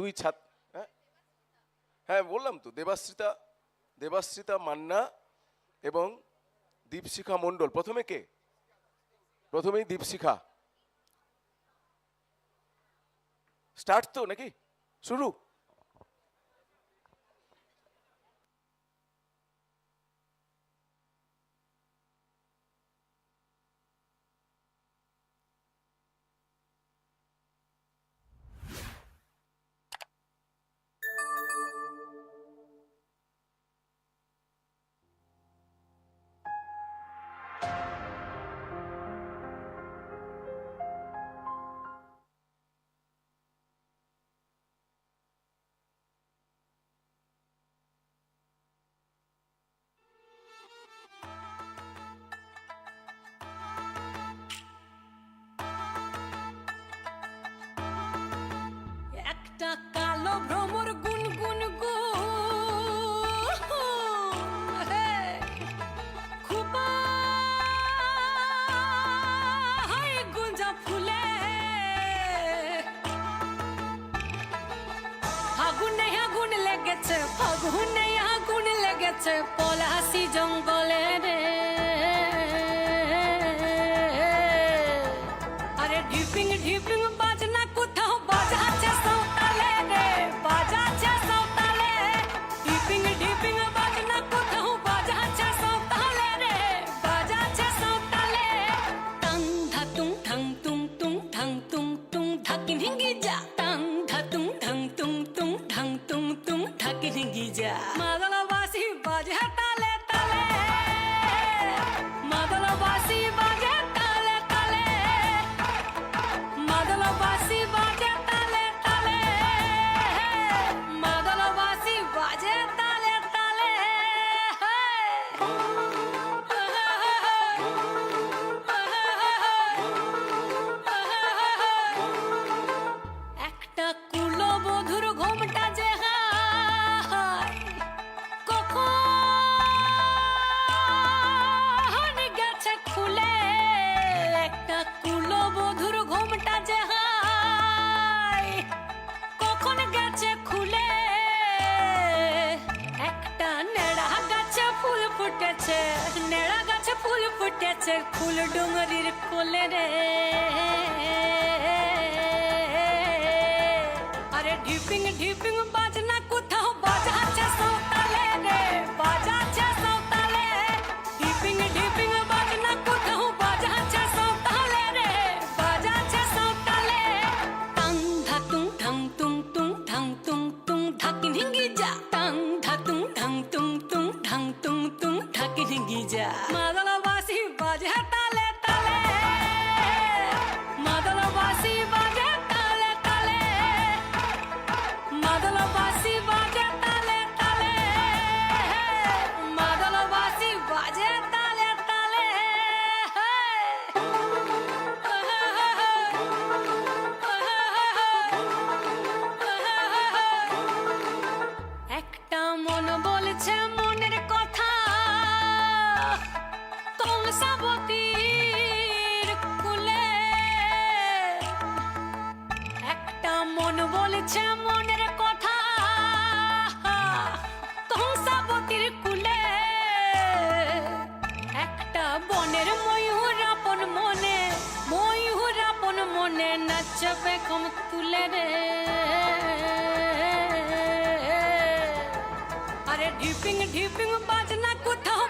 দুই ছাত হ্যাঁ? হ্যাঁ বললাম তো, দেবাশ্রিতা দেবাশ্রিতা মান্না এবং দীপশিখা মণ্ডল। প্রথমে কে? প্রথমেই দীপশিখা। স্টার্ট তো নাকি? শুরু? একটা কালো ভ্রমর গুন গুন গুঞ্জা ফুলে। আগুনে আগুন লেগেছে ফাগুনে আগুন লেগেছে, পলাশি জঙ্গলে রে। আরে ঢিপিং ঢিপিং বাজনা কোথাও বাজাচ্ছে কংসাবতীর কুলে। একটা মন বলছে মনের কথা। কংসাবতীর কুলে একটা বনের ময়ূর আপন মনে, ময়ূর আপন মনে নাচবে কম তুলে রে। আরে ঢিপিং ঢিপিং বাজনা কোথাও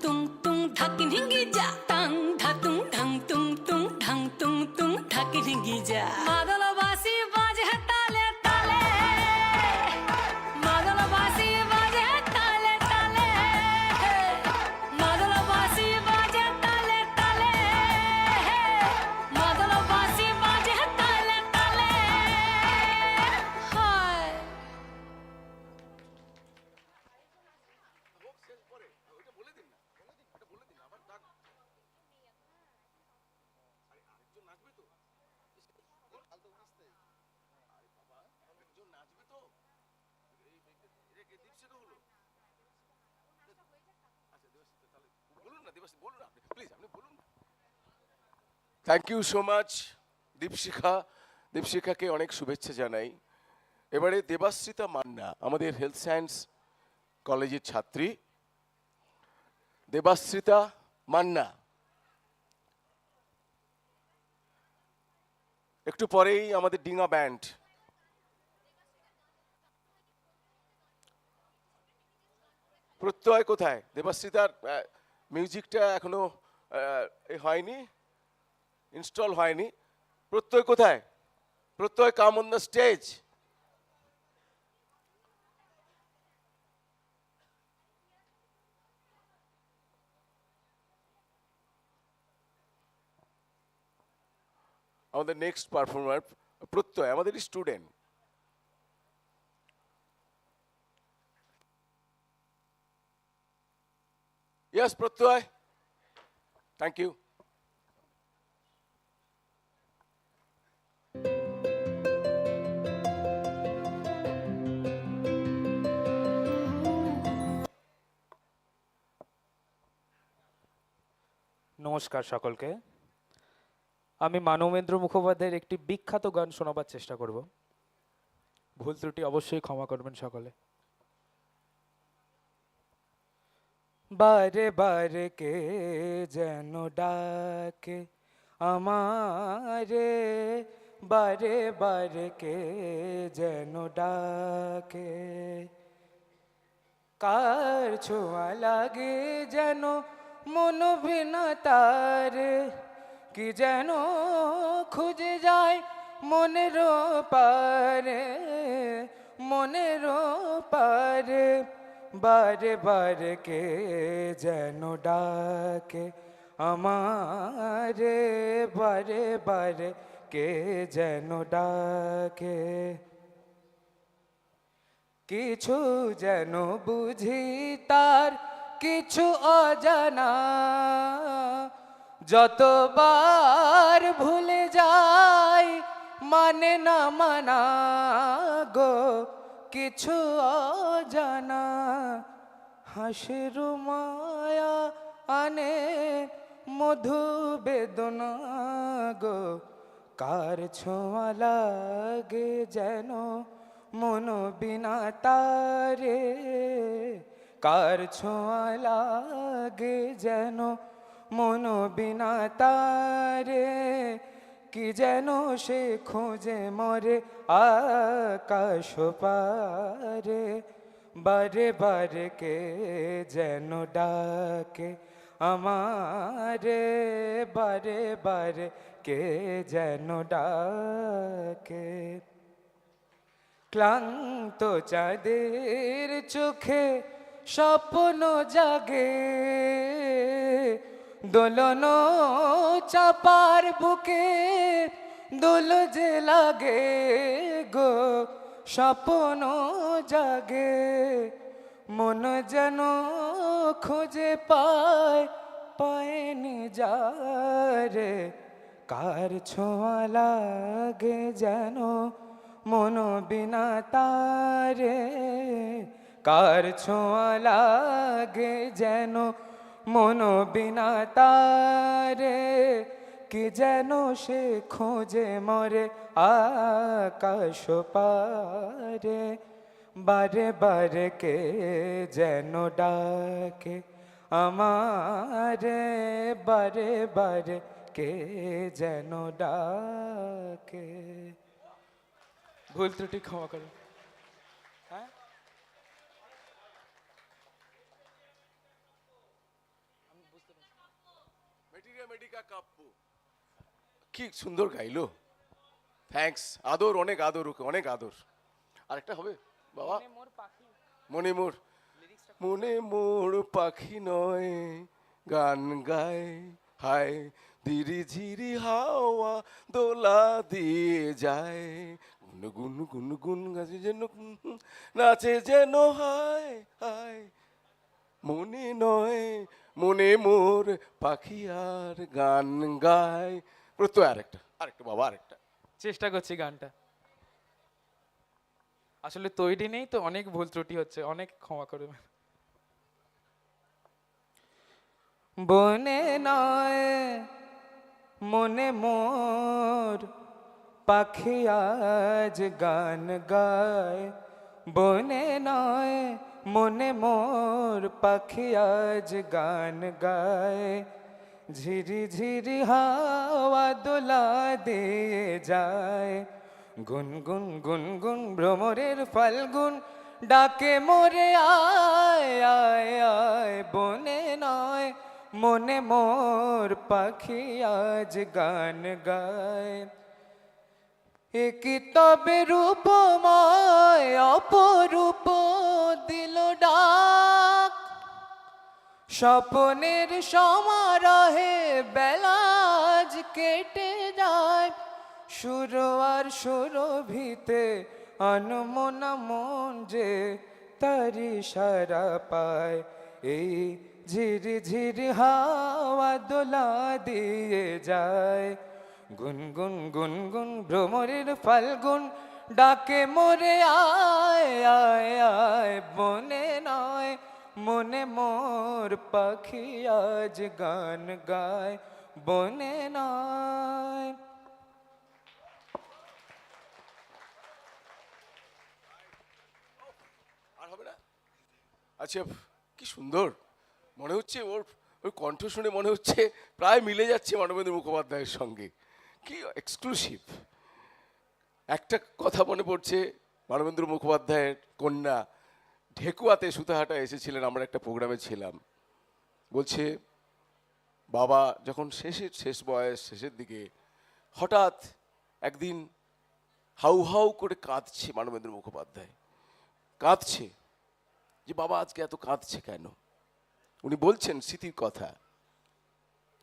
তুং ঠাং তুং তুং ধাকিন হিঙ্গি যা টাং ধাতুং ঠাং তুং তুং ঠাং তুং তুং ধাকিন হিঙ্গি যা মাদলবাসী বাজে তালে তালে thank you so much Dipshikha. দীপশিখাকে অনেক শুভেচ্ছা জানাই। এবারে দেবাশ্রিতা মান্না, আমাদের হেলথ সায়েন্স কলেজের ছাত্রী। দেবাশ্রিতা মান্না, একটু পরেই আমাদের ডিঙা ব্যান্ড প্রত্যয় কোথায়? দেবাশ্রিতার মিউজিকটা এখনও এ হয়নি ইনস্টল হয়নি। প্রত্যয় কোথায়? Pratyay come on the stage আমাদের নেক্সট পারফর্মার প্রত্যয় আমাদের student Yes, Pratyay. Thank you. নমস্কার সকলকে আমি মানবেন্দ্র মুখোপাধ্যায়ের একটি বিখ্যাত গান শোনাবার চেষ্টা করব ভুল ত্রুটি অবশ্যই ক্ষমা করবেন সকলে বারে বারে কে যেন ডাকে আমারে। বারে বারে কে যেন ডাকে। কার ছোঁয়া লাগে যেন মন ভিনা তার? কি যেন খুঁজে যায় মনের পারে মনের পারে বারে বারে কে যেন ডাকে, আমারে বারে বারে কে যেন ডাকে। কিছু যেন বুঝি তার, কিছু অজানা, যতবার ভুলে যাই মানে না মানা গো। কিছু অজানা হাসির মায়া আনে মধু বেদনা গো। কার ছোঁয়া লাগে যেন মন বিনা তারে? কার ছোঁয়া লাগে যেন মন বিনা তারে? কি যেন সে খোঁজে মরে আকাশ পারে, বারে বারে কে যেন ডাকে আমারে, বারে বারে কে যেন ডাকে। ক্লান্ত চাঁদের চোখে স্বপ্ন জাগে দোলন চাপার বুকে দোল যে লাগে গো, স্বপ্ন জাগে। মন যেন খুঁজে পায়, পায়নি যারে। কার ছোঁয়া লাগে যেন মন বিনা তারে। কার ছোঁয়া লাগে যেন মন বিনা তারে, কি যেন সে খোঁজে মরে আকাশ পারে। বারে বারে কে যেন ডাকে আমারে, বারে বারে কে যেন ডাকে। ভুল ত্রুটি ক্ষমা করো কি সুন্দর গাইলো। থ্যাঙ্কস আদর অনেক আদর ওকে অনেক আদর। আরেকটা হবে? বাবা। মনে মোর মনে মোর। পাখি নয়। গান গায় হায়। ধীরে ঝিরি হাওয়া দোলা দিয়ে যায়। গুন গুন গুন গুন গাছে যেন নাচে যেন হায় হায়। মনে নয় মনে মোর পাখি আর গান গায়। প্রত্যয় আরেকটা আরেকটা বাবা আরেকটা। চেষ্টা করছি গানটা। আসলে তৈরি নেই তো অনেক ভুল ত্রুটি হচ্ছে অনেক ক্ষমা করবে। বনে নয় মনে মোর পাখি আজ গান গায়। বনে নয় মনে মোর পাখি আজ গান গায়। ঝিরি ঝিরি হাওয়া দোলা দিয়ে যায়। গুন গুন গুন গুন ভ্রমরের ফাল্গুন ডাকে, মোরে আয় আয় আয়, বনে নয়। মনে মোর পাখি আজ গান গায়। একই তবে রূপময় অপরূপ দিল ডাক। স্বপনের সমারোহে বেলাজ কেটে যায়। সুর আর সুরভিতে অনমনা মন যে তারি সারা পায়। এই ঝিরি ঝিরি হাওয়া দোলা দিয়ে যায়। গুন গুন গুন গুন ভ্রমরের ফাল্গুন ডাকে, মোরে আয় আয় আয় বনে নয়, মনে মোর পাখি আজ গান গায় বনে নয়। আচ্ছা কি সুন্দর। মনে হচ্ছে ওর ওই কণ্ঠ শুনে মনে হচ্ছে প্রায় মিলে যাচ্ছে মানবেন্দ্র মুখোপাধ্যায়ের সঙ্গে। কি এক্সক্লুসিভ একটা কথা মনে পড়ছে, মানবেন্দ্র মুখোপাধ্যায়ের কন্যা ঢেকুয়াতে সুতাহাটা এসেছিলেন, আমরা একটা প্রোগ্রামে ছিলাম। বলছে, বাবা, যখন শেষের, শেষ বয়স, শেষের দিকে হঠাৎ একদিন হাউ হাউ করে কাঁদছে মানবেন্দ্র মুখোপাধ্যায়। কাঁদছে যে, বাবা, আজকে এত কাঁদছে কেন? উনি বলছেন, স্মৃতির কথা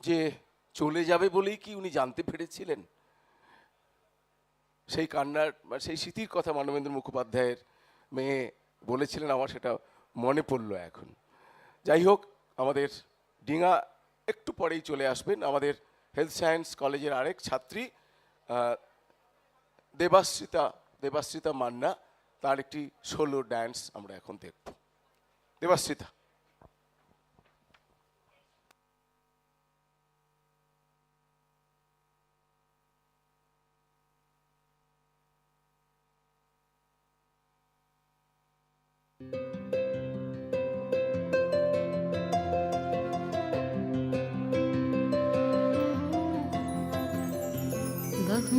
যে চলে যাবে বলেই কি উনি জানতে পেরেছিলেন? সেই কান্নার বা সেই স্মৃতির কথা মানবেন্দ্র মুখোপাধ্যায়ের মেয়ে বলেছিলেন, আমার সেটা মনে পড়ল এখন। যাই হোক, আমাদের ডিঙা একটু পরেই চলে আসবেন। আমাদের হেলথ সায়েন্স কলেজের আরেক ছাত্রী দেবাশ্রিতা দেবাশ্রিতা মান্না, তার একটি সোলো ড্যান্স আমরা এখন দেখব। দেবাশ্রিতা। बहु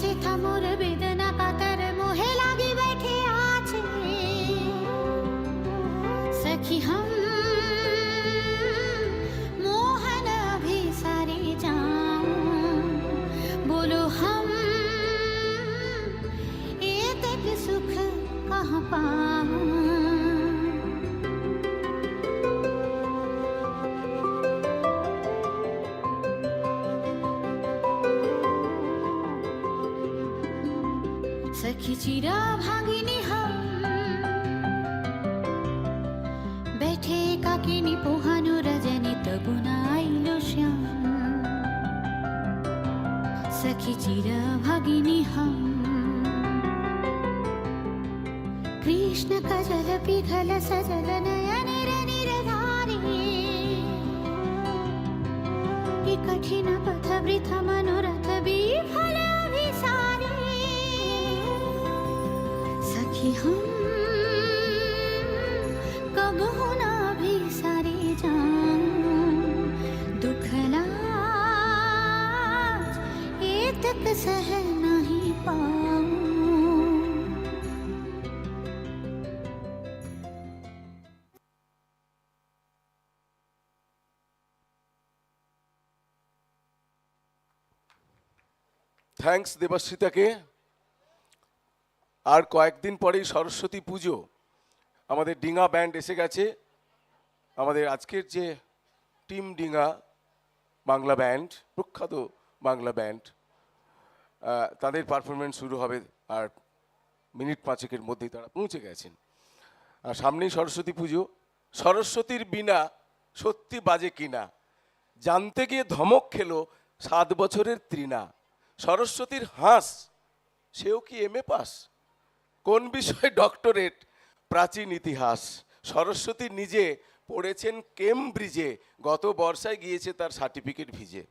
পিয়া সে থামোর বেদনা কাতর চিরা ভাগিনি হাম বেঠে কাকিনি পোহানো রাজানি তবু না আইলো শ্যাম। সখী চিরা ভাগিনি হাম কৃষ্ণ কজল পিঘল সজল নয়নির নিরধারে। কঠিন পথ বৃথ মনোরথ বিফলা हम कब होना भी सारे जान दुखला ये तक सह नहीं पाऊं থ্যাংকস দেবাশ্রিতাকে আর কয়েকদিন পরেই সরস্বতী পুজো। আমাদের ডিঙা ব্যান্ড এসে গেছে। আমাদের আজকের যে টিম ডিঙা বাংলা ব্যান্ড, প্রখ্যাত বাংলা ব্যান্ড তাদের পারফরমেন্স শুরু হবে আর মিনিট পাঁচেকের মধ্যেই তারা পৌঁছে গেছেন। আর সামনেই সরস্বতী পুজো। সরস্বতীর বিনা সত্যি বাজে কিনা? জানতে গিয়ে ধমক খেলো সাত বছরের তৃণা। সরস্বতীর হাঁস, সেও কি এম এ পাস কোন বিষয়ে ডক্টরেট? প্রাচীন ইতিহাস। সরস্বতী নিজে পড়েছেন কেমব্রিজে, গত বর্ষায় গিয়েছে তার সার্টিফিকেট ভিজে।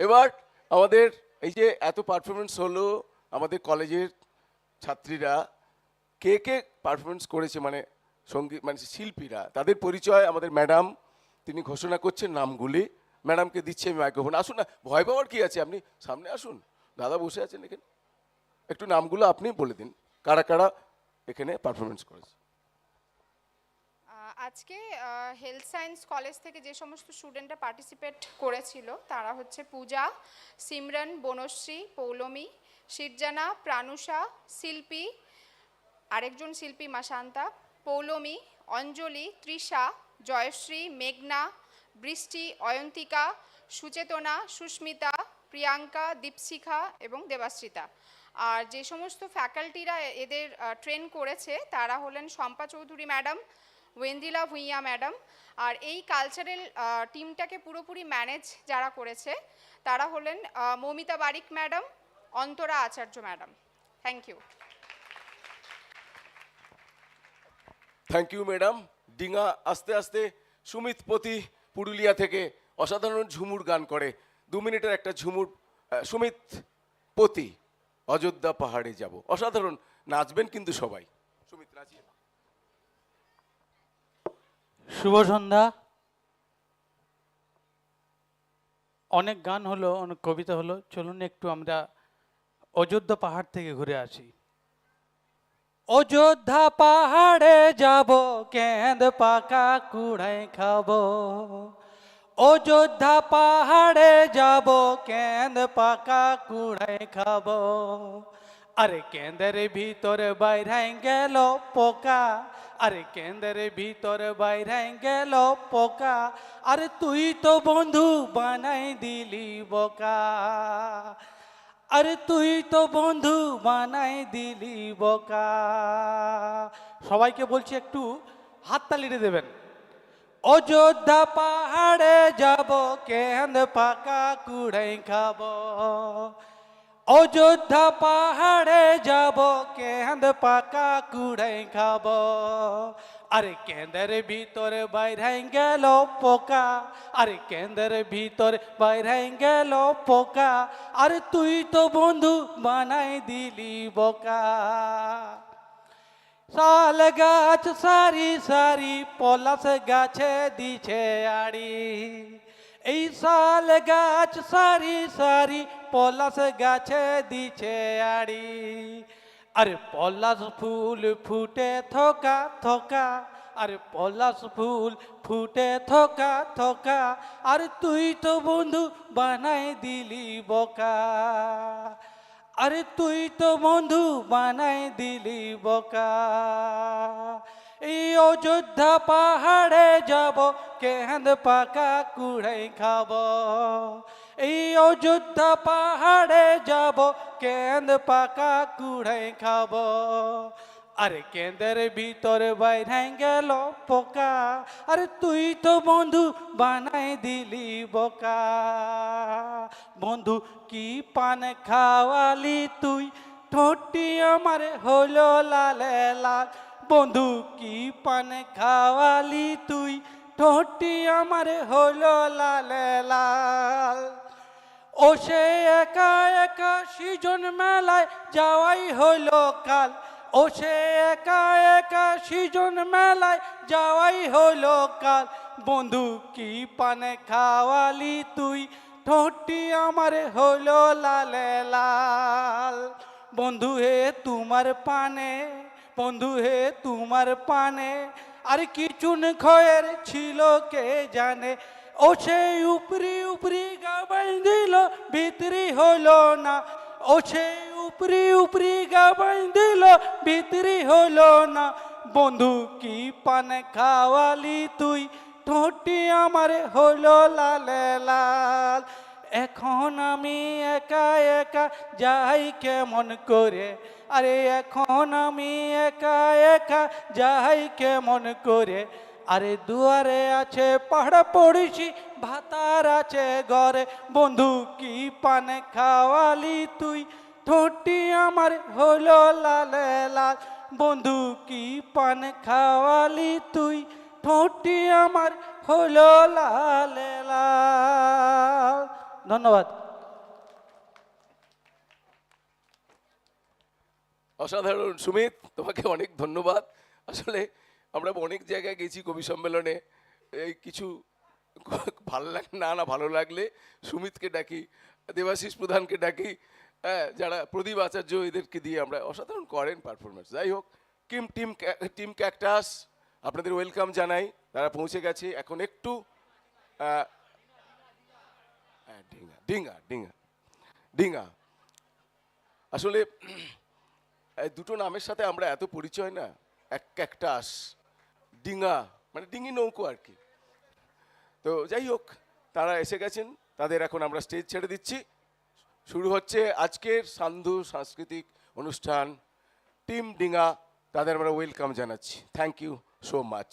এবার আমাদের এই যে এত পারফরমেন্স হলো আমাদের কলেজের ছাত্রীরা, কে কে পারফরমেন্স করেছে মানে সংগীত মানে শিল্পীরা, তাদের পরিচয় আমাদের ম্যাডাম, তিনি ঘোষণা করছেন নামগুলি। ম্যাডামকে দিচ্ছে আমি মাইক্রোফোন আসুন না, ভয় পাওয়ার কি আছে? আপনি সামনে আসুন। দাদা বসে আছেন এখানে। একটু নামগুলো আপনি বলে দিন, কারা কারা এখানে পারফরমেন্স করেছে। আজকে হেলথ সায়েন্স কলেজ থেকে যে সমস্ত স্টুডেন্টরা পার্টিসিপেট করেছিল, তারা হচ্ছে পূজা, সিমরন, বনশ্রী, পৌলমী শিরজানা প্রানুষা, শিল্পী, আরেকজন শিল্পী মাসান্তা পৌলমী, অঞ্জলি, তৃষা, জয়শ্রী, মেঘনা, বৃষ্টি, অয়ন্তিকা, সুচেতনা, সুস্মিতা, প্রিয়াঙ্কা, দীপশিখা এবং দেবাশ্রিতা। আর যে সমস্ত ফ্যাকাল্টিরা এদের ট্রেন করেছে, তারা হলেন শম্পা চৌধুরী ম্যাডাম, ওয়েন্দিলা ভুঁইয়া ম্যাডাম। আর এই কালচারাল টিমটাকে পুরোপুরি ম্যানেজ যারা করেছে, তারা হলেন Moumita Barik madam, Antara Acharya madam. Thank you thank you madam ডিঙা আস্তে আস্তে সুমিত পতি পুরুলিয়া থেকে অসাধারণ ঝুমুর গান করে। দু মিনিটের একটা ঝুমুর সুমিত পতি। অযোধ্যা পাহাড়ে যাব। অসাধারণ, নাচবেন কিন্তু সবাই। শুভ সন্ধ্যা। অনেক গান হলো, অনেক কবিতা হলো। চলুন একটু আমরা অযোধ্যা পাহাড় থেকে ঘুরে আসি। অযোধ্যা পাহাড়ে যাব, কেঁদ পাকা কুড়াই খাব। অযোধ্যা পাহাড়ে যাব কেঁদ পাকা কুড়াই খাব? আরে কেন্দ্রের ভিতরে বাইরাই গেল পোকা, আরে কেন্দ্রের ভিতরে বাইরাই গেল পোকা, আরে তুই তো বন্ধু বানাই দিলি বোকা। আরে তুই তো বন্ধু বানাই দিলি বোকা। সবাইকে বলছি একটু হাততালিতে দেবেন। অযোধ্যা পাহাড়ে যাব কেন্দ পাকা কুড়াই খাব? অযোধ্যা পাহাড়ে যাব কেন্দ পাকা কুড়াই খাব? আরে কেন্দ্রের ভিতরে বাইরাই গেল পোকা, আরে কেন্দ্রের ভিতরে বাইরাই গেল পোকা, আরে তুই তো বন্ধু বানাই দিলি বোকা। শাল গাছ সারি সারি পলাশ গাছে দিছে আড়ি এই শাল গাছ সারি সারি পলাশ গাছে দিছে আড়ি আরে পলাশ ফুল ফুটে থোকা থোকা আরে পলাশ ফুল ফুটে থোকা থোকা আর তুই তো বন্ধু বানাই দিলি বোকা আরে তুই তো বন্ধু বানাই দিলি বোকা। এই অযোধ্যা পাহাড়ে যাব কেহেন্দ পাকা কুড়াই খাব। এই অযোধ্যা পাহাড়ে যাব কেন্দ পাকা কুড়াই খাব। আরে কেন্দ্রের ভিতরে বাইরাই গেল পোকা আরে তুই তো বন্ধু বানাই দিলি বোকা। বন্ধু, কি পান খাওয়ালি তুই? ঠোঁটি আমার হলো লালে লাল। বন্ধু, কি পান খাওয়ালি তুই? ঠোঁটি আমার হলো লালে লাল। ও সে একা একা সৃজন মেলায় যাওয়াই হলো কাল। ও সে একা একা সৃজন মেলায় যাওয়াই হলো কাল। বন্ধু, কি পানে খাওয়ালি তুই? ঠোঁটি আমার হলো লালে লাল। বন্ধু হে তোমার পানে, বন্ধু হে তোমার পানে, আর কি চুন খয়ের ছিল কে জানে? ও সেই উপরি উপরি গাবাই দিল, ভিতরি হলো না। ও সেই উপরি উপরি গা দিল ভিতরি হলো না। বন্ধু, কি পান খাওয়ালি তুই? ঠোঁটি আমার হলো লালে লাল। এখন আমি একা একা যাই কেমন করে? আরে, এখন আমি একা একা যাই কেমন করে? আরে, দুয়ারে আছে, পাহাড় পড়েছি, ভাতার আছে ঘরে। বন্ধু, কি পান খাওয়ালি তুই? ঠোঁটি আমার হলো লালে, লাল। বন্ধু, কি পান খাওয়ালি তুই? ঠোঁটি আমার হলো লালে, লাল। ধন্যবাদ। অসাধারণ। সুমিত, তোমাকে অনেক ধন্যবাদ। আসলে আমরা অনেক জায়গায় গেছি কবি সম্মেলনে। এই কিছু ভালো লাগ, না না, ভালো লাগলে সুমিতকে ডাকি, দেবাশিস প্রধানকে ডাকি। হ্যাঁ যারা প্রদীপ আচার্য এদেরকে দিয়ে আমরা অসাধারণ করেন পারফরমেন্স যাই হোক, কিম টিম টিম ক্যাকটাস, আপনাদের ওয়েলকাম জানাই। তারা পৌঁছে গেছে। এখন একটু হ্যাঁ ডিঙ্গা ডিঙ্গা ডিঙ্গা ডিঙ্গা। আসলে দুটো নামের সাথে আমরা এত পরিচয় না। এক ক্যাকটাস ডিঙা মানে ডিঙি নৌকো আর কি। তো যাই হোক, তারা এসে গেছেন। তাদের এখন আমরা স্টেজ ছেড়ে দিচ্ছি। শুরু হচ্ছে আজকের সান্ধু সাংস্কৃতিক অনুষ্ঠান, টিম ডিঙা, তাদের আমরা ওয়েলকাম জানাচ্ছি। Thank you so much